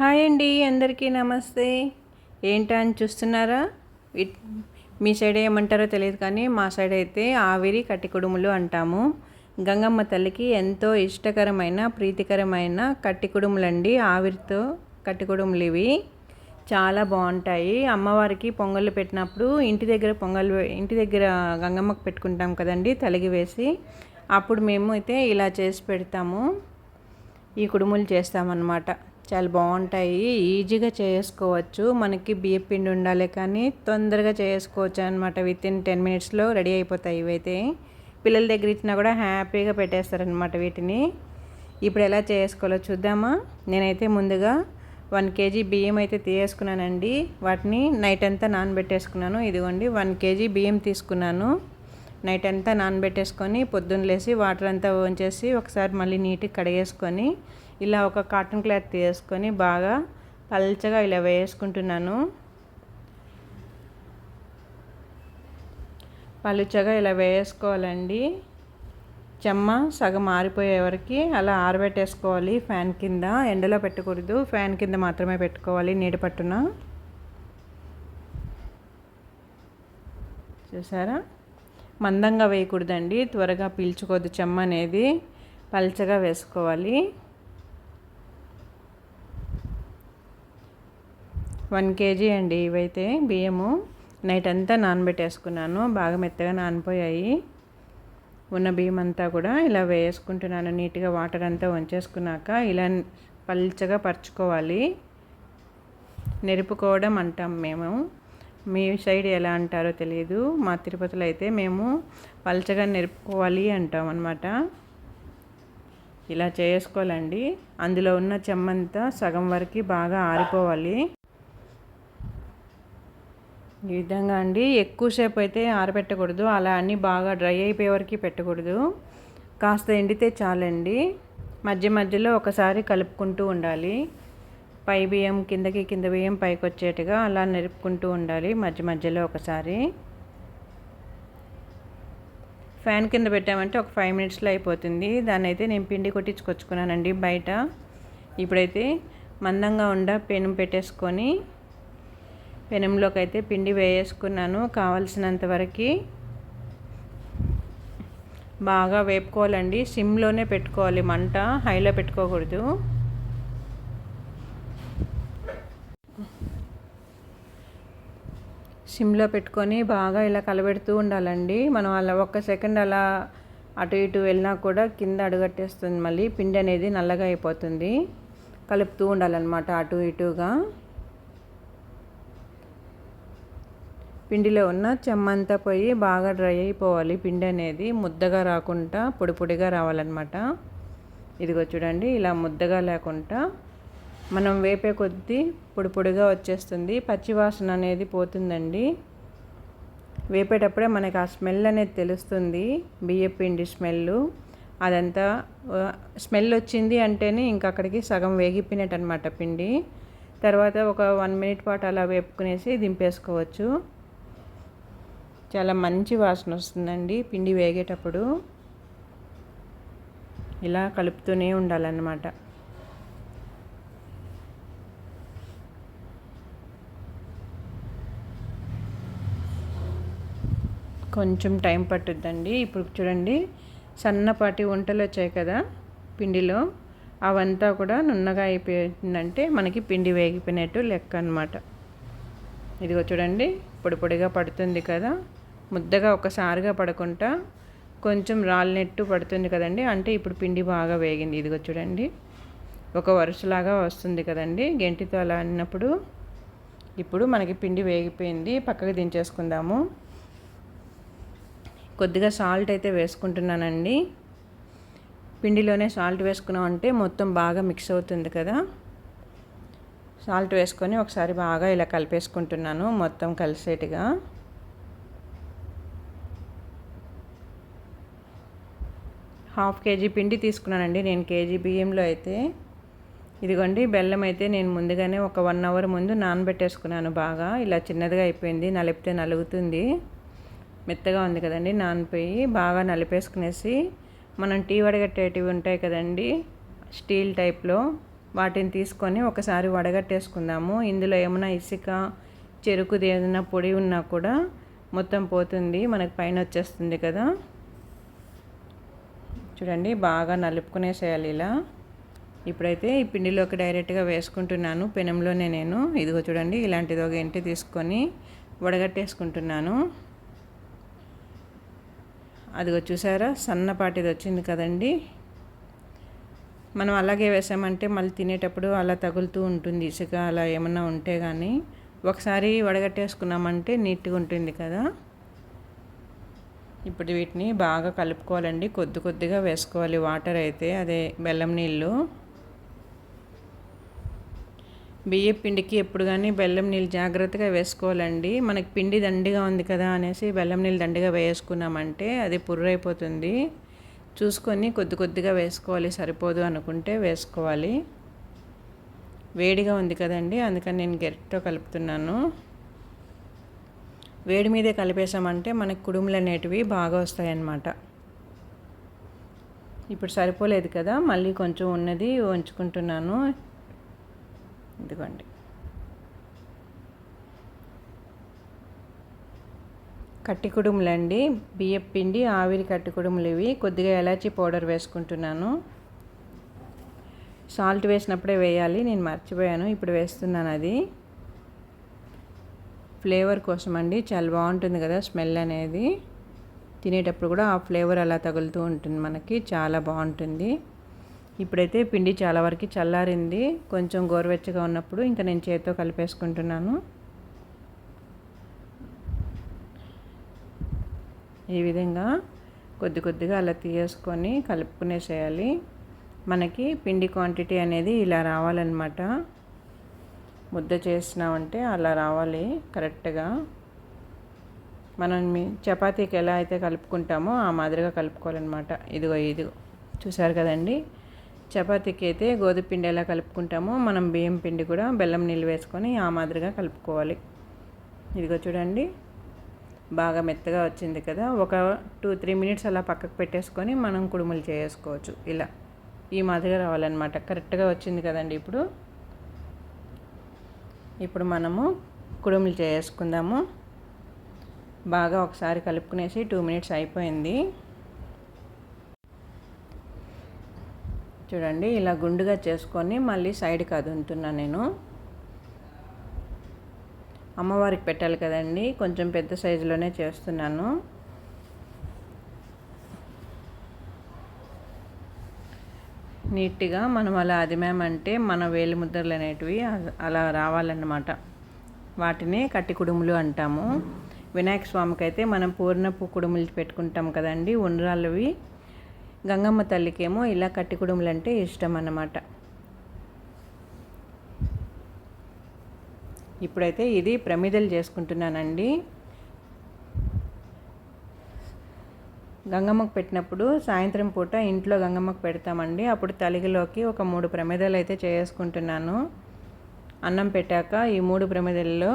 Hi అండి అందరికీ నమస్తే. ఏంటా అని చూస్తున్నారా? ఇట్- మీ సైడ్ ఏమంటారో తెలియదు కానీ మా సైడ్ అయితే ఆవిరి కట్టి కుడుములు అంటాము. గంగమ్మ తల్లికి ఎంతో ఇష్టకరమైన ప్రీతికరమైన కట్టి కుడుములండి. ఆవిరితో కట్టి కుడుములు ఇవి. చాలా బాగుంటాయి. అమ్మవారికి పొంగళ్ళు పెట్టినప్పుడు ఇంటి దగ్గర పొంగల్ ఇంటి దగ్గర గంగమ్మకు పెట్టుకుంటాం కదండి తలిగి వేసి. అప్పుడు మేము అయితే ఇలా చేసి పెడతాము. ఈ కుడుములు చేస్తామన్నమాట. చాలా బాగుంటాయి. ఈజీగా చేసుకోవచ్చు. మనకి బియ్య పిండి ఉండాలి కానీ తొందరగా చేసుకోవచ్చు అనమాట విత్ ఇన్ టెన్ మినిట్స్లో రెడీ అయిపోతాయి ఇవైతే. పిల్లల దగ్గర ఇచ్చినా కూడా హ్యాపీగా పెట్టేస్తారనమాట వీటిని. ఇప్పుడు ఎలా చేసుకోవాలో చూద్దామా? నేనైతే ముందుగా వన్ కేజీ బియ్యం అయితే తీసుకున్నానండి. వాటిని నైట్ అంతా నానబెట్టేసుకున్నాను. ఇదిగోండి వన్ కేజీ బియ్యం తీసుకున్నాను. నైట్ అంతా నానబెట్టేసుకొని పొద్దున్న లేసి వాటర్ అంతా వంచేసి ఒకసారి మళ్ళీ నీట్గా కడిగేసుకొని ఇలా ఒక కాటన్ క్లాత్ తీసుకొని బాగా పల్చగా ఇలా వేసుకుంటున్నాను. పలుచగా ఇలా వేసుకోవాలండి. చెమ్మ సగం ఆరిపోయే వరకు అలా ఆరబెట్టేసుకోవాలి ఫ్యాన్ కింద. ఎండలో పెట్టకూడదు. ఫ్యాన్ కింద మాత్రమే పెట్టుకోవాలి నీడ పట్టున. చూసారా? మందంగా వేయకూడదండి. త్వరగా పీల్చుకోవద్దు చెమ్మ అనేది. పల్చగా వేసుకోవాలి. వన్ కేజీ అండి ఇవైతే బియ్యము. నైట్ అంతా నానబెట్టేసుకున్నాను. బాగా మెత్తగా నానిపోయాయి. ఉన్న బియ్యం అంతా కూడా ఇలా వేసుకుంటున్నాను. నీట్గా వాటర్ అంతా వంచేసుకున్నాక ఇలా పల్చగా పరుచుకోవాలి. నెరుపుకోవడం అంటాం మేము. మీ సైడ్ ఎలా అంటారో తెలియదు మా తిరుపతిలో అయితే మేము పల్చగా నెరుపుకోవాలి అంటాం అనమాట ఇలా చేసుకోవాలండి. అందులో ఉన్న చెమ్మంతా సగం వరకు బాగా ఆరిపోవాలి. ఈ విధంగా అండి. ఎక్కువసేపు అయితే ఆరబెట్టకూడదు. అలా అన్నీ బాగా డ్రై అయిపోయే వరకు పెట్టకూడదు. కాస్త ఎండితే చాలండి. మధ్య మధ్యలో ఒకసారి కలుపుకుంటూ ఉండాలి. పై బియ్యం కిందకి కింద బియ్యం పైకి వచ్చేట్టుగా అలా నిరుపుకుంటూ ఉండాలి మధ్య మధ్యలో ఒకసారి. ఫ్యాన్ కింద పెట్టామంటే ఒక ఫైవ్ మినిట్స్లో అయిపోతుంది. దాన్ని అయితే నేను పిండి కొట్టించుకొచ్చుకున్నానండి బయట. ఇప్పుడైతే మందంగా ఉండ పెనం పెట్టేసుకొని పెనంలోకి అయితే పిండి వేసుకున్నాను కావలసినంత వరకు బాగా వేపుకోవాలండి. సిమ్లోనే పెట్టుకోవాలి. మంట హైలో పెట్టుకోకూడదు. సిమ్లో పెట్టుకొని బాగా ఇలా కలబెడుతూ ఉండాలండి. మనం అలా ఒక్క సెకండ్ అలా అటు ఇటు వెళ్ళినా కూడా కింద అడుగట్టేస్తుంది. మళ్ళీ పిండి అనేది నల్లగా అయిపోతుంది. కలుపుతూ ఉండాలన్నమాట అటు ఇటుగా. పిండిలో ఉన్న చెమ్మంతా పోయి బాగా డ్రై అయిపోవాలి. పిండి అనేది ముద్దగా రాకుండా పొడిపొడిగా రావాలన్నమాట. ఇదిగో చూడండి ఇలా ముద్దగా లేకుండా మనం వేపే కొద్దీ పొడిపొడిగా వచ్చేస్తుంది. పచ్చివాసన అనేది పోతుందండి. వేపేటప్పుడే మనకి ఆ స్మెల్ అనేది తెలుస్తుంది. బియ్య పిండి స్మెల్ అదంతా స్మెల్ వచ్చింది అంటేనే ఇంకా అక్కడికి సగం వేగిపోయినట్టు అనమాట పిండి. తర్వాత ఒక వన్ మినిట్ పాటు అలా వేపుకునేసి దింపేసుకోవచ్చు. చాలా మంచి వాసన వస్తుందండి. పిండి వేగేటప్పుడు ఇలా కలుపుతూనే ఉండాలన్నమాట. కొంచెం టైం పట్టుద్దండి. ఇప్పుడు చూడండి సన్నపాటి వంటలు వచ్చాయి కదా పిండిలో. అవంతా కూడా నున్నగా అయిపోయిందంటే మనకి పిండి వేగిపోయినట్టు లెక్క అనమాట ఇదిగో చూడండి పొడి పొడిగా పడుతుంది కదా. ముద్దగా ఒకసారిగా పడకుండా కొంచెం రాలినట్టు పడుతుంది కదండి. అంటే ఇప్పుడు పిండి బాగా వేగింది. ఇదిగో చూడండి. ఒక వరుసలాగా వస్తుంది కదండి. గెంటితో అలా అన్నప్పుడు ఇప్పుడు మనకి పిండి వేగిపోయింది. పక్కకు దించేసుకుందాము. కొద్దిగా సాల్ట్ అయితే వేసుకుంటున్నానండి. పిండిలోనే సాల్ట్ వేసుకున్నామంటే మొత్తం బాగా మిక్స్ అవుతుంది కదా. సాల్ట్ వేసుకొని ఒకసారి బాగా ఇలా కలిపేసుకుంటున్నాను మొత్తం కలిసేట్టుగా. హాఫ్ కేజీ పిండి తీసుకున్నానండి. నేను కేజీ బియ్యంలో అయితే ఇదిగోండి బెల్లం అయితే నేను ముందుగానే ఒక వన్ అవర్ ముందు నానబెట్టేసుకున్నాను బాగా. ఇలా చిన్నదిగా అయిపోయింది నలిపితే నలుగుతుంది. మెత్తగా ఉంది కదండి నానిపోయి బాగా నలిపేసుకునేసి మనం టీ వడగట్టేటివి ఉంటాయి కదండి స్టీల్ టైప్లో వాటిని తీసుకొని ఒకసారి వడగట్టేసుకుందాము. ఇందులో ఏమైనా ఇసుక చెరుకుది ఏదైనా పొడి ఉన్నా కూడా మొత్తం పోతుంది మనకు పైన వచ్చేస్తుంది కదా. చూడండి బాగా నలుపుకునేసేయాలి ఇలా ఇప్పుడైతే ఈ పిండిలోకి డైరెక్ట్గా వేసుకుంటున్నాను. పెనంలోనే నేను. ఇదిగో చూడండి ఇలాంటిది ఒక ఇంటి తీసుకొని వడగట్టేసుకుంటున్నాను. అదిగో చూసారా సన్నపాటిది వచ్చింది కదండి. మనం అలాగే వేసామంటే మళ్ళీ తినేటప్పుడు అలా తగులుతూ ఉంటుంది ఇసుక అలా ఏమన్నా ఉంటే కానీ ఒకసారి వడగట్టేసుకున్నామంటే నీట్గా ఉంటుంది కదా. ఇప్పుడు వీటిని బాగా కలుపుకోవాలండి. కొద్ది కొద్దిగా వేసుకోవాలి. వాటర్ అయితే అదే బెల్లం నీళ్ళు. బియ్య పిండికి ఎప్పుడు కానీ బెల్లం నీళ్ళు జాగ్రత్తగా వేసుకోవాలండి. మనకి పిండి దండిగా ఉంది కదా అనేసి బెల్లం నీళ్ళు దండిగా వేసుకున్నామంటే అది పుర్రైపోతుంది. చూసుకొని కొద్ది కొద్దిగా వేసుకోవాలి. సరిపోదు అనుకుంటే వేసుకోవాలి. వేడిగా ఉంది కదండి. అందుకని నేను గెరిటతో కలుపుతున్నాను. వేడి మీదే కలిపేసామంటే మనకి కుడుములు అనేటివి బాగా వస్తాయన్నమాట. ఇప్పుడు సరిపోలేదు కదా మళ్ళీ కొంచెం ఉన్నది ఉంచుకుంటున్నాను. ఇదిగోండి. కట్టి కుడుములండి. బియ్యం పిండి ఆవిరి కట్టి కుడుములు ఇవి. కొద్దిగా ఎలాచీ పౌడర్ వేసుకుంటున్నాను. సాల్ట్ వేసినప్పుడే వేయాలి. నేను మర్చిపోయాను. ఇప్పుడు వేస్తున్నాను అది. ఫ్లేవర్ కోసం అండి చాలా బాగుంటుంది కదా స్మెల్ అనేది. తినేటప్పుడు కూడా ఆ ఫ్లేవర్ అలా తగులుతూ ఉంటుంది మనకి. చాలా బాగుంటుంది. ఇప్పుడైతే పిండి చాలా వరకు చల్లారింది. కొంచెం గోరువెచ్చగా ఉన్నప్పుడు ఇంకా నేను చేతితో కలిపేసుకుంటున్నాను. ఈ విధంగా కొద్ది కొద్దిగా అలా తీసేసుకొని కలుపుకునేసేయాలి. మనకి పిండి క్వాంటిటీ అనేది ఇలా రావాలన్నమాట. ముద్ద చేసినామంటే అలా రావాలి కరెక్ట్గా. మనం చపాతీకి ఎలా అయితే కలుపుకుంటామో ఆ మాదిరిగా కలుపుకోవాలన్నమాట. ఇదిగో ఇదిగో చూసారు కదండి? చపాతీకి అయితే గోధుమ పిండి ఎలా కలుపుకుంటామో మనం బియ్యం పిండి కూడా బెల్లం నీళ్ళు వేసుకొని ఆ మాదిరిగా కలుపుకోవాలి. ఇదిగో చూడండి. బాగా మెత్తగా వచ్చింది కదా. ఒక టూ త్రీ మినిట్స్ అలా పక్కకు పెట్టేసుకొని మనం కుడుములు చేసుకోవచ్చు. ఇలా. ఈ మాదిరిగా రావాలన్నమాట. కరెక్ట్గా వచ్చింది కదండి ఇప్పుడు. ఇప్పుడు మనము కుడుములు చేసుకుందాము. బాగా ఒకసారి కలుపుకునేసి టూ మినిట్స్ అయిపోయింది. చూడండి ఇలా గుండుగా చేసుకొని మళ్ళీ సైడ్కి అదుంటున్నా నేను. అమ్మవారికి పెట్టాలి కదండి కొంచెం పెద్ద సైజులోనే చేస్తున్నాను. నీట్గా మనం అలా అదిమామంటే మన వేలి ముద్రలు అనేటివి అలా రావాలన్నమాట. వాటిని కట్టి కుడుములు అంటాము. వినాయక స్వామికి అయితే మనం పూర్ణపు కుడుములు పెట్టుకుంటాం కదండి. ఉండ్రాళ్ళవి. గంగమ్మ తల్లికేమో ఇలా కట్టి కుడుములు అంటే ఇష్టం అన్నమాట ఇప్పుడైతే ఇది ప్రమిదలు చేసుకుంటున్నానండి. గంగమ్మకు పెట్టినప్పుడు సాయంత్రం పూట ఇంట్లో గంగమ్మకు పెడతామండి. అప్పుడు తలిగిలోకి ఒక మూడు ప్రమిదలు అయితే చేసుకుంటున్నాను. అన్నం పెట్టాక ఈ మూడు ప్రమిదల్లో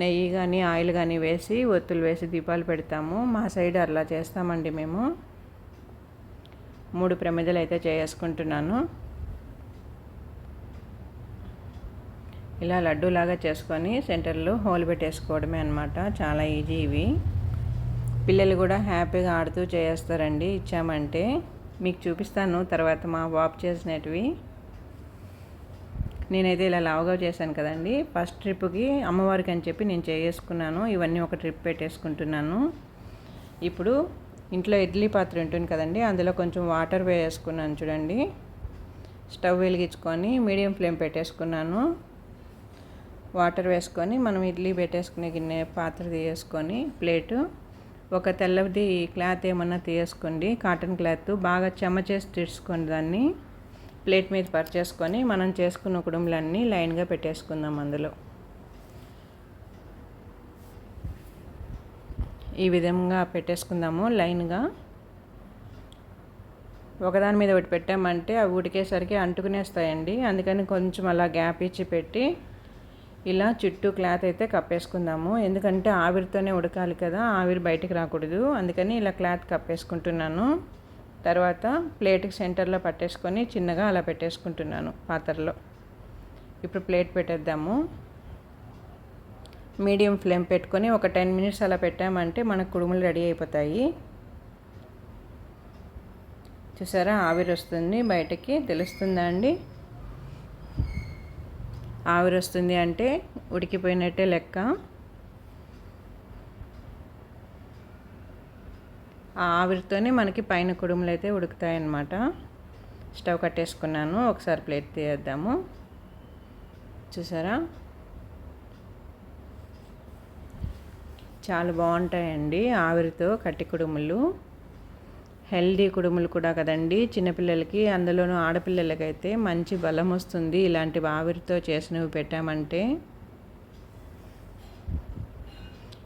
నెయ్యి కానీ ఆయిల్ కానీ వేసి ఒత్తులు వేసి దీపాలు పెడతాము. మా సైడ్ అలా చేస్తామండి మేము. మూడు ప్రమిదలు అయితే చేసుకుంటున్నాను. ఇలా లడ్డూలాగా చేసుకొని సెంటర్లో హోల్ పెట్టేసుకోవడమే అనమాట చాలా ఈజీ ఇవి. పిల్లలు కూడా హ్యాపీగా ఆడుతూ చేస్తారండి ఇచ్చామంటే. మీకు చూపిస్తాను తర్వాత మా వాప్ చేసినవి నేనైతే ఇలా లావుగా చేశాను కదండి. ఫస్ట్ ట్రిప్కి అమ్మవారికి అని చెప్పి నేను చేసుకున్నాను. ఇవన్నీ ఒక ట్రిప్ పెట్టేసుకుంటున్నాను. ఇప్పుడు ఇంట్లో ఇడ్లీ పాత్ర ఉంటుంది కదండి అందులో కొంచెం వాటర్ వేసుకున్నాను చూడండి. స్టవ్ వెలిగించుకొని మీడియం ఫ్లేమ్ పెట్టేసుకున్నాను. వాటర్ వేసుకొని మనం ఇడ్లీ పెట్టేసుకునే గిన్నె పాత్ర తీసుకొని ప్లేటు ఒక తెల్లది క్లాత్ ఏమన్నా తీసుకోండి కాటన్ క్లాత్. బాగా చెమ్మ చేసి తీసుకోండి దాన్ని ప్లేట్ మీద పరిచేసుకొని మనం చేసుకున్న కుడుములన్నీ లైన్గా పెట్టేసుకుందాం అందులో. ఈ విధంగా పెట్టేసుకుందాము లైన్గా. ఒకదాని మీద ఒకటి పెట్టామంటే అవి ఉడికేసరికి అంటుకునేస్తాయండి. అందుకని కొంచెం అలా గ్యాప్ ఇచ్చి పెట్టి ఇలా చుట్టూ క్లాత్ అయితే కప్పేసుకుందాము. ఎందుకంటే ఆవిరితోనే ఉడకాలి కదా ఆవిరి బయటికి రాకూడదు. అందుకని ఇలా క్లాత్ కప్పేసుకుంటున్నాను. తర్వాత ప్లేట్కి సెంటర్లో పట్టేసుకొని చిన్నగా అలా పెట్టేసుకుంటున్నాను పాత్రలో. ఇప్పుడు ప్లేట్ పెట్టేద్దాము. మీడియం ఫ్లేమ్ పెట్టుకొని ఒక టెన్ మినిట్స్ అలా పెట్టామంటే మనకు కుడుములు రెడీ అయిపోతాయి. చూసారా? ఆవిరి వస్తుంది బయటకి తెలుస్తుందా అండి? ఆవిరి వస్తుంది అంటే ఉడికిపోయినట్టే లెక్క. ఆ ఆవిరితోనే మనకి పైన కుడుములు అయితే ఉడుకుతాయన్నమాట. స్టవ్ కట్టేసుకున్నాను. ఒకసారి ప్లేట్ తీయద్దాము చూసారా? చాలా బాగుంటాయండి ఆవిరితో కట్టి కుడుములు. హెల్దీ కుడుములు కూడా కదండి. చిన్నపిల్లలకి అందులోనూ ఆడపిల్లలకైతే మంచి బలం వస్తుంది. ఇలాంటి ఆవిరితో చేసినవి పెట్టామంటే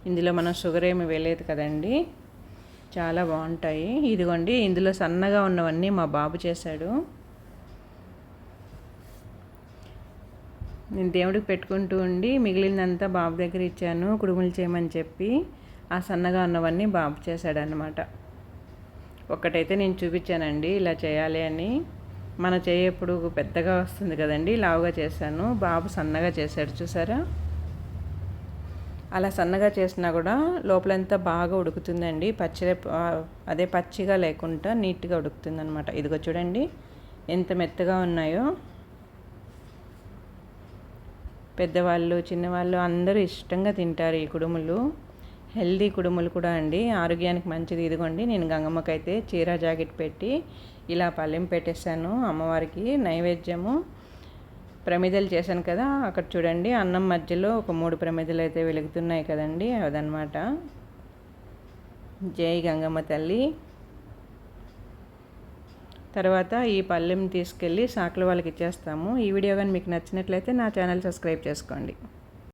ఇందులో మనం షుగర్ ఏమి వేయలేదు కదండి. చాలా బాగుంటాయి. ఇదిగోండి ఇందులో సన్నగా ఉన్నవన్నీ మా బాబు చేశాడు. నేను దేవుడికి పెట్టుకుంటూ ఉండి మిగిలినంతా బాబు దగ్గర ఇచ్చాను. కుడుములు చేయమని చెప్పి ఆ సన్నగా ఉన్నవన్నీ బాబు చేశాడనమాట ఒక్కటైతే నేను చూపించానండి ఇలా చేయాలి అని. మన చేయి ఎప్పుడు పెద్దగా వస్తుంది కదండి లావుగా చేశాను. బాబు సన్నగా చేశాడు చూసారా? అలా సన్నగా చేసినా కూడా లోపలంతా బాగా ఉడుకుతుందండి. పచ్చి అదే పచ్చిగా లేకుండా నీట్గా ఉడుకుతుంది అనమాట ఇదిగో చూడండి ఎంత మెత్తగా ఉన్నాయో. పెద్దవాళ్ళు చిన్నవాళ్ళు అందరూ ఇష్టంగా తింటారు ఈ కుడుములు. హెల్దీ కుడుములు కూడా అండి. ఆరోగ్యానికి మంచిది. ఇదిగోండి నేను గంగమ్మకైతే చీర జాకెట్ పెట్టి ఇలా పల్లెం పెట్టేశాను. అమ్మవారికి నైవేద్యము ప్రమిదలు చేశాను కదా అక్కడ చూడండి అన్నం మధ్యలో ఒక మూడు ప్రమిదలు అయితే వెలుగుతున్నాయి కదండి అదనమాట జై గంగమ్మ తల్లి. తర్వాత ఈ పల్లెం తీసుకెళ్ళి సాకులు వాళ్ళకి ఇచ్చేస్తాము. ఈ వీడియో కానీ మీకు నచ్చినట్లయితే నా ఛానల్ సబ్స్క్రైబ్ చేసుకోండి.